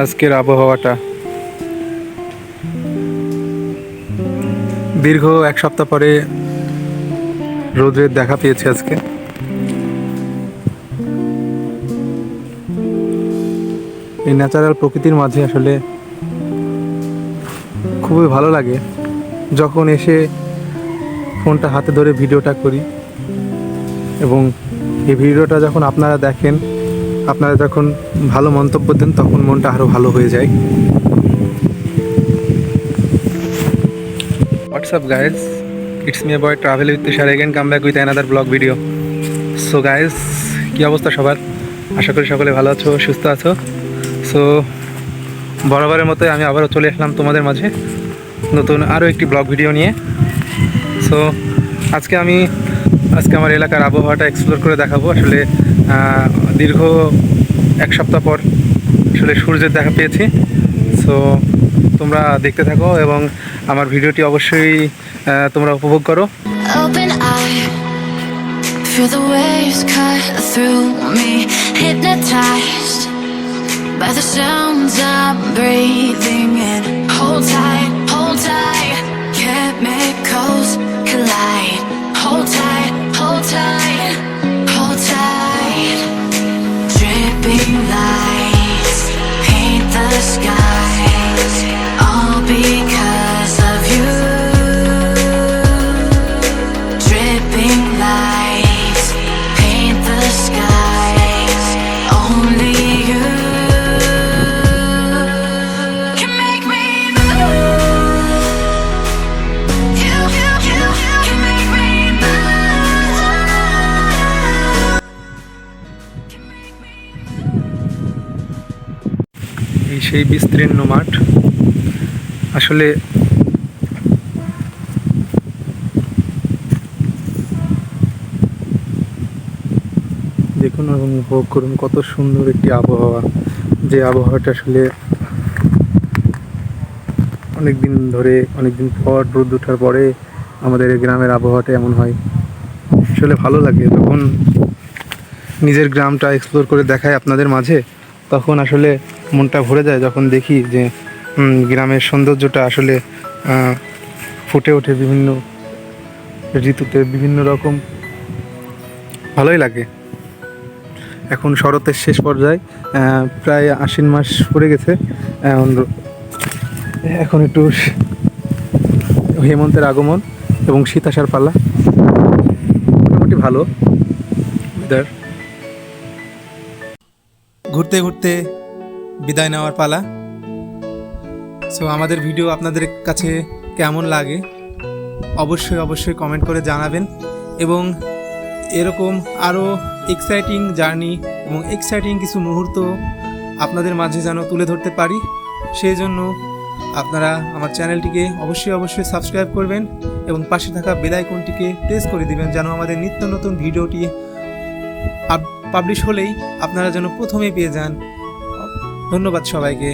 আজকের আবহাওয়াটা। দীর্ঘ এক সপ্তাহ পরে রোদ্রের দেখা পেয়েছে আজকে। এই ন্যাচারাল প্রকৃতির মাঝে আসলে খুবই ভালো লাগে। যখন এসে ফোনটা হাতে ধরে ভিডিওটা করি এবং এই ভিডিওটা যখন আপনারা দেখেন আপনারা যখন ভালো মন্তব্য দেন, তখন মনটা আরও ভালো হয়ে যায়। What's up guys it's me boy travel with Tushar again come back with another blog video so guys কী অবস্থা সবার? আশা করি সকলে ভালো আছো, সুস্থ আছো। সো বরাবরের মতোই আমি আবারও চলে আসলাম তোমাদের মাঝে নতুন আরও একটি ব্লগ ভিডিও নিয়ে। সো আজকে আমি, আজকে আমার এলাকার আবহাওয়াটা এক্সপ্লোর করে দেখাবো। আসলে দীর্ঘ এক সপ্তাহ পর আসলে সূর্যের দেখা পেয়েছি। সো তোমরা দেখতে থাকো এবং আমার ভিডিওটি অবশ্যই তোমরা উপভোগ করো। By the এই সেই বিস্তীর্ণ মাঠ। আসলে দেখুন এবং উপভোগ করুন, কত সুন্দর একটি আবহাওয়া। যে আবহাওয়াটা আসলে অনেক দিন ধরে অনেক দিন পর রোদ ওঠার পরে আমাদের গ্রামের আবহাওয়াটা এমন হয়। আসলে ভালো লাগে যখন নিজের গ্রামটা এক্সপ্লোর করে দেখায় আপনাদের মাঝে, তখন আসলে মনটা ভরে যায় যখন দেখি যে গ্রামের সৌন্দর্যটা আসলে ফুটে ওঠে বিভিন্ন ঋতুতে, বিভিন্ন রকম। ভালোই লাগে। এখন শরতের শেষ পর্যায়ে প্রায় আশ্বিন মাস পড়ে গেছে। এখন একটু হেমন্তের আগমন এবং শীত আসার পালা। মোটামুটি ভালো। ঘুরতে ঘুরতে বিদায় নেওয়ার পালা। সো আমাদের ভিডিও আপনাদের কাছে কেমন লাগে? অবশ্যই অবশ্যই কমেন্ট করে জানাবেন। এবং এরকম আরও এক্সাইটিং জার্নি এবং এক্সাইটিং কিছু মুহূর্ত আপনাদের মাঝে যেন তুলে ধরতে পারি। সেই জন্য আপনারা আমার চ্যানেলটিকে অবশ্যই অবশ্যই সাবস্ক্রাইব করবেন এবং পাশে থাকা বেল আইকনটিকে প্রেস করে দিবেন যেন আমাদের নিত্য নতুন ভিডিওটি পাবলিশ হলেই আপনারা যেন প্রথমে পেয়ে যান ধন্যবাদ সবাইকে।